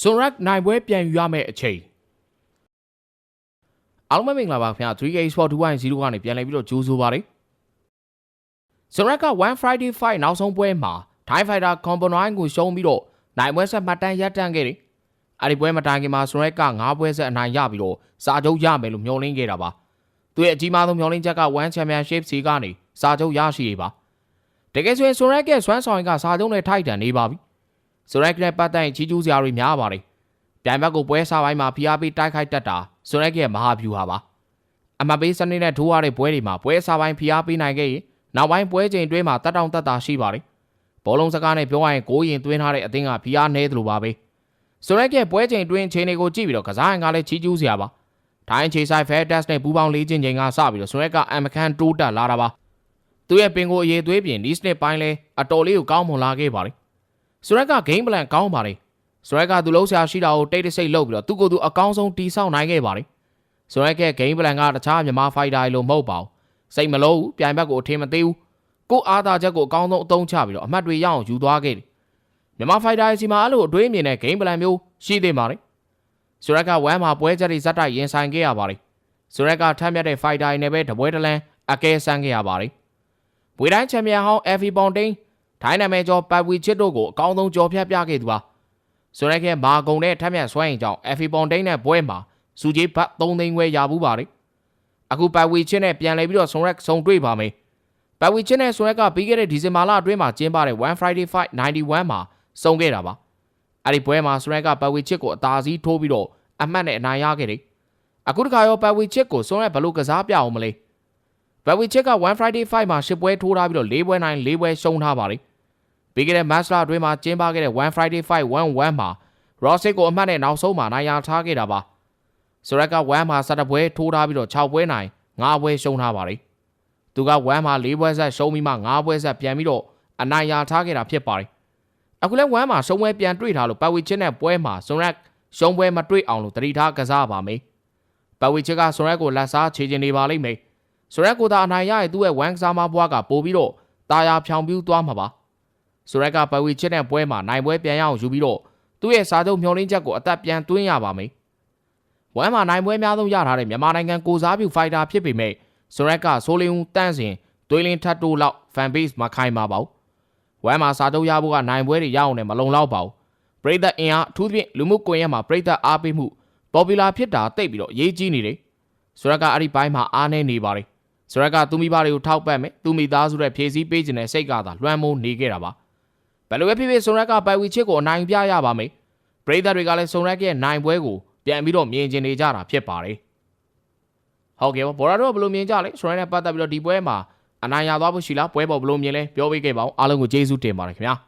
ဆွန်ရက်နိုင်ပွဲပြန်ယူရမယ့်အချိန်အားလုံးပဲမင်္ဂလာပါခင်ဗျာ 3K Sport 2.0ကနေပြန်လည်ပြီးတော့ကြိုးဆိုပါရစေဆွန်ရက်က1 Friday Fight နောက်ဆုံးပွဲမှာ Thai Fighter Combo 9ကိုရှုံးပြီးတော့နိုင်ပွဲဆက်မှတ်တမ်းရပ်တန့်ခဲ့တယ်အဲ့ဒီပွဲမတိုင်ခင်မှာဆွန်ရက်က9ပွဲဆက်အနိုင်ရပြီးတော့စာချုပ်ရမယ်လို့မျှော်လင့်ခဲ့တာပါသူရဲ့အကြီးမားဆုံးမျှော်လင့်ချက်က1 Championship စီကနေစာချုပ်ရရှိရေးပါတကယ်ဆိုရင်ဆွန်ရက်ရဲ့စွမ်းဆောင်ရည်ကစာချုပ်နဲ့ထိုက်တန်နေပါပြီ ဆွန်ရက်နဲ့ပတ်သက်ရင်ကြီးကျူးစရာတွေများပါတယ်ပြိုင်ဘက်ကိုပွဲစားပိုင်းမှာဖိအားပေးတိုက်ခိုက်တတ်တာဆွန်ရက်ရဲ့မဟာဗျူဟာပါအမပေးစနစ်နဲ့ထိုးရတဲ့ပွဲတွေမှာပွဲစားပိုင်းဖိအားပေးနိုင်ခဲ့ရင်နောက်ပိုင်းပွဲချိန်အတွင်းမှာတက်တောင့်တက်တာရှိပါတယ်ဘောလုံးစကားနဲ့ပြောရရင်ကိုရင်သွင်းထားတဲ့အသင်းကဖိအားနည်းသလိုပါပဲဆွန်ရက်ရဲ့ပွဲချိန်အတွင်းချိန်တွေကိုကြည့်ပြီးတော့ကစားရင်ကလည်းချီးကျူးစရာပါထိုင်းခြေဆိုင်ဖဲတက်စ်နဲ့ပူးပေါင်းလေးချင်းချိန်ကစပြီးတော့ဆွန်ရက်ကအမကန်တိုးတက်လာတာပါသူရဲ့ပင်ကိုအရေးသွေးပြင်ဒီစနစ်ပိုင်းလဲအတော်လေးကိုကောင်းမွန်လာခဲ့ပါတယ် ဆွန်ရက်ကဂိမ်းပလန်ကောင်းပါတယ်ဆိုရက်ကသူလုံးဆရာရှိတာကိုတိတ်တဆိတ်လုပ်ပြီးတော့သူ့ကိုယ်သူအကောင်းဆုံးတီးဆောက်နိုင်ခဲ့ပါတယ်။ဆိုရက်ကဂိမ်းပလန်ကတခြားမြန်မာဖိုက်တာတွေလိုမဟုတ်ပါဘူး။စိတ်မလုံးဘူးပြိုင်ဘက်ကိုအထင်မသေးဘူး။ကိုယ်အားသာချက်ကိုအကောင်းဆုံးအသုံးချပြီးတော့အမှတ်တွေရအောင်ယူသွားခဲ့တယ်။မြန်မာဖိုက်တာတွေစီမှာအဲ့လိုအတွေးအမြင်နဲ့ဂိမ်းပလန်မျိုးရှိသေးပါလေ။ဆိုရက်ကဝမ်းမှာပွဲချက်တွေဇက်တိုက်ရင်ဆိုင်ခဲ့ရပါတယ်။ဆိုရက်ကထမ်းမြတ်တဲ့ဖိုက်တာတွေနဲ့ပဲတပွဲတလန်းအကဲဆန်းခဲ့ရပါတယ်။ဘွေတိုင်းချန်ပီယံဟောင်းအက်ဖီပွန်တင်း ထိုင်းနာမည်ကျော်ပတ်ဝီချစ်တို့ကိုအကောင်းဆုံးကြော်ဖြတ်ပြခဲ့သူပါ။ဆိုရက်ရဲ့မာကုံနဲ့ထက်မြက်ဆွဲရင်ကြောင့်အဖီပွန်တိန်နဲ့ပွဲမှာစူကြီးဘတ်3သိန်းခွဲရဘူးပါလေအခုပတ်ဝီချင်းနဲ့ပြန်လဲပြီးတော့ဆွန်ရက်ဆုံတွေ့ပါမယ်ပတ်ဝီချင်းနဲ့ဆွန်ရက်ကပြီးခဲ့တဲ့ဒီဇင်ဘာလအတွင်းမှာကျင်းပတဲ့1 Friday Fight 91မှာစုံခဲ့တာပါအဲ့ဒီပွဲမှာဆွန်ရက်ကပတ်ဝီချစ်ကိုအသာစီးထိုးပြီးတော့အမှတ်နဲ့အနိုင်ရခဲ့တယ်အခုတခါရောပတ်ဝီချစ်ကိုဆွန်ရက်ဘလို့ကစားပြအောင်မလဲပတ်ဝီချစ်က1 Friday Fight မှာ10ပွဲထိုးထားပြီးတော့4ပွဲနိုင်4ပွဲရှုံးထားပါလေ ပြီးခဲ့တဲ့ match အတွင်းမှာကျင်းပခဲ့တဲ့1 Friday Fight 1-1မှာ Rossick ကိုအမှတ်နဲ့နောက်ဆုံးမှာနိုင်ရထားခဲ့တာပါဆိုရက်က1မှာ7ပွဲထိုးထားပြီးတော့6ပွဲနိုင်9ပွဲရှုံးထားပါတယ်သူက1မှာ4ပွဲဆက်ရှုံးပြီးမှ9ပွဲဆက်ပြန်ပြီးတော့အနိုင်ရထားခဲ့တာဖြစ်ပါတယ်အခုလဲ1မှာရှုံးပွဲပြန်တွေ့ထားလို့ပတ်ဝီချင်းနဲ့ပွဲမှာဆိုရက်ရှုံးပွဲမတွေ့အောင်လို့တတိထားကစားပါမယ်ပတ်ဝီချစ်ကဆိုရက်ကိုလက်စားခြေချင်နေပါလိမ့်မယ်ဆိုရက်ကိုသာအနိုင်ရရင်သူ့ရဲ့1ကစားမဘွားကပို့ပြီးတော့တာယာဖြောင်ပြူးသွားမှာပါ ဆိုရက်ကပဝီချစ်တဲ့ပွဲမှာနိုင်ပွဲပြန်ရအောင်ယူပြီးတော့သူ့ရဲ့စာချုပ်မျှော်လင့်ချက်ကိုအသက်ပြန်သွင်းရပါမယ်။ဝမ်းမှာနိုင်ပွဲအများဆုံးရထားတဲ့မြန်မာနိုင်ငံကိုစားပြုဖိုက်တာဖြစ်ပေမဲ့ဆိုရက်ကဆိုလင်းဦးတန့်စင်သွေးလင်းထတ်တိုးလောက် fan base မခိုင်ပါပါဘူး။ဝမ်းမှာစာချုပ်ရဖို့ကနိုင်ပွဲတွေရအောင်လည်းမလုံလောက်ပါဘူး။ပရိသတ်အင်အားအထူးသဖြင့်လူမှုကွန်ရက်မှာပရိသတ်အားပေးမှု popular ဖြစ်တာတိတ်ပြီးတော့အရေးကြီးနေတယ်။ဆိုရက်ကအဲ့ဒီဘိုင်းမှာအားနေနေပါတယ်။ဆိုရက်ကသူမိဘတွေကိုထောက်ပံ့မယ်သူမိသားစုရဲ့ဖြည့်ဆည်းပေးခြင်းနဲ့စိတ်ကသာလွှမ်းမိုးနေခဲ့တာပါ။ ဘယ်လိုပဲဖြစ်ဖြစ်ဆုံရက်ကပိုက်ဝီချစ်ကိုအနိုင်ပြရပါမယ်။ပရိသတ်တွေကလည်းဆုံရက်ရဲ့နိုင်ပွဲကိုပြန်ပြီးတော့မြင်ကျင်နေကြတာဖြစ်ပါတယ်။ဟုတ်ကဲ့ပါဘော်ရာတို့ကဘယ်လိုမြင်ကြလဲဆိုရက်နဲ့ပတ်သက်ပြီးတော့ဒီပွဲမှာအနိုင်ရသွားဖို့ရှိလားပွဲပေါ်ဘယ်လိုမြင်လဲပြောပေးခဲ့ပါဦးအားလုံးကိုကျေးဇူးတင်ပါတယ်ခင်ဗျာ။